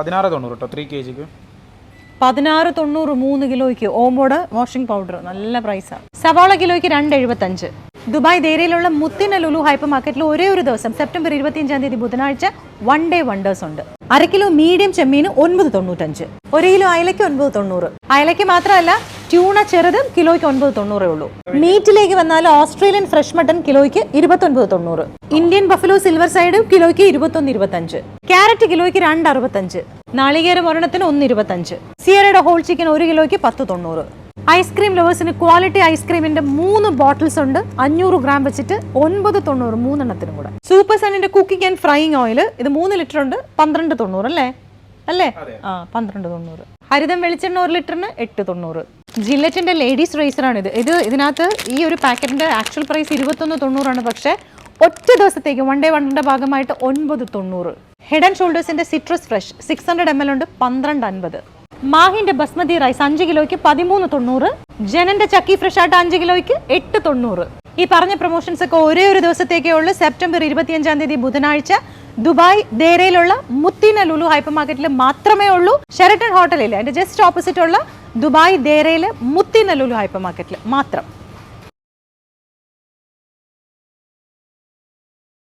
പതിനാറ് തൊണ്ണൂറ് കേട്ടോ ത്രീ കെ ജിക്ക് പതിനാറ് തൊണ്ണൂറ് മൂന്ന് കിലോയ്ക്ക് ഓമോഡ് വാഷിംഗ് പൗഡർ നല്ല പ്രൈസാണ് സവാള കിലോയ്ക്ക് രണ്ട് എഴുപത്തഞ്ച് ദുബായ് ദേരയിലുള്ള മുത്തിന ലുലു ഹൈപ്പർ മാർക്കറ്റിൽ ഒരേ ഒരു ദിവസം സെപ്റ്റംബർ ഇരുപത്തിയഞ്ചാം തീയതി ബുധനാഴ്ച വൺ ഡേ വണ്ടേഴ്സ് ഉണ്ട്. അര കിലോ മീഡിയം ചെമ്മീന് ഒൻപത് തൊണ്ണൂറ്റഞ്ച്. ഒരു കിലോ അയലയ്ക്ക് ഒൻപത് തൊണ്ണൂറ്. അയലയ്ക്ക് മാത്രമല്ല ട്യൂണ ചെറുതും കിലോയ്ക്ക് ഒൻപത് തൊണ്ണൂറേ ഉള്ളൂ. മീറ്റിലേക്ക് വന്നാൽ ഓസ്ട്രേലിയൻ ഫ്രഷ് മട്ടൺ കിലോയ്ക്ക് ഇരുപത്തൊൻപത് തൊണ്ണൂറ്. ഇന്ത്യൻ ബഫലോ സിൽവർ സൈഡ് കിലോയ്ക്ക് ഇരുപത്തൊന്ന് ഇരുപത്തഞ്ച്. ക്യാരറ്റ് കിലോയ്ക്ക് രണ്ട് അറുപത്തഞ്ച്. നാളികേരം ഒരെണ്ണത്തിന് ഒന്ന് ഇരുപത്തഞ്ച്. സിയറയുടെ ഹോൾ ചിക്കൻ ഒരു കിലോയ്ക്ക് പത്ത് തൊണ്ണൂറ്. ഐസ്ക്രീം ലവേഴ്സിന് ക്വാളിറ്റി ഐസ്ക്രീമിന്റെ മൂന്ന് ബോട്ടിൽസ് ഉണ്ട്. അഞ്ഞൂറ് ഗ്രാം വെച്ചിട്ട് ഒൻപത് തൊണ്ണൂറ് മൂന്നെണ്ണത്തിനും കൂടെ. സൂപ്പർ സണ്ണിന്റെ കുക്കിംഗ് ആൻഡ് ഫ്രൈയിങ് ഓയിൽ ഇത് മൂന്ന് ലിറ്റർ ഉണ്ട്. പന്ത്രണ്ട് തൊണ്ണൂറ് അല്ലേ? അല്ലേ? ആ പന്ത്രണ്ട് തൊണ്ണൂറ്. ഹരിതം വെളിച്ചെണ്ണ ഒരു ലിറ്ററിന് എട്ട് തൊണ്ണൂറ്. ജില്ലറ്റിന്റെ ലേഡീസ് റേസറാണിത് ഇത് ഇതിനകത്ത് ഈ ഒരു പാക്കറ്റിന്റെ ആക്ച്വൽ പ്രൈസ് ഇരുപത്തൊന്ന് തൊണ്ണൂറാണ്. പക്ഷേ ഒറ്റ ദിവസത്തേക്ക് വൺ ഡേ വണ്ണിന്റെ ഭാഗമായിട്ട് ഒൻപത് തൊണ്ണൂറ്. Head and ഷോൾഡേഴ്സിന്റെ citrus fresh six hundred M L ഉണ്ട് പന്ത്രണ്ട് അൻപത്. മാഹിന്റെ ബസ്മതി റൈസ് അഞ്ച് കിലോയ്ക്ക് പതിമൂന്ന് തൊണ്ണൂറ്. ജനന്റെ ചക്കി ഫ്രഷ് ആയിട്ട് അഞ്ച് കിലോയ്ക്ക് എട്ട് തൊണ്ണൂറ്. ഈ പറഞ്ഞ പ്രൊമോഷൻസ് ഒക്കെ ഒരേ ഒരു ദിവസത്തേക്കേ ഉള്ളൂ. സെപ്റ്റംബർ ഇരുപത്തിയഞ്ചാം തീയതി ബുധനാഴ്ച ദുബായ് ദേരയിലുള്ള മുത്തീന ലുലു ഹൈപ്പർ മാർക്കറ്റിൽ മാത്രമേ ഉള്ളൂ. ഷെറട്ടൺ ഹോട്ടലിൽ അതിന്റെ ജസ്റ്റ് ഓപ്പോസിറ്റ് ഉള്ള ദുബായ് ദേരയിൽ മുത്തി ലുലു ഹൈപ്പർ മാർക്കറ്റിൽ മാത്രം.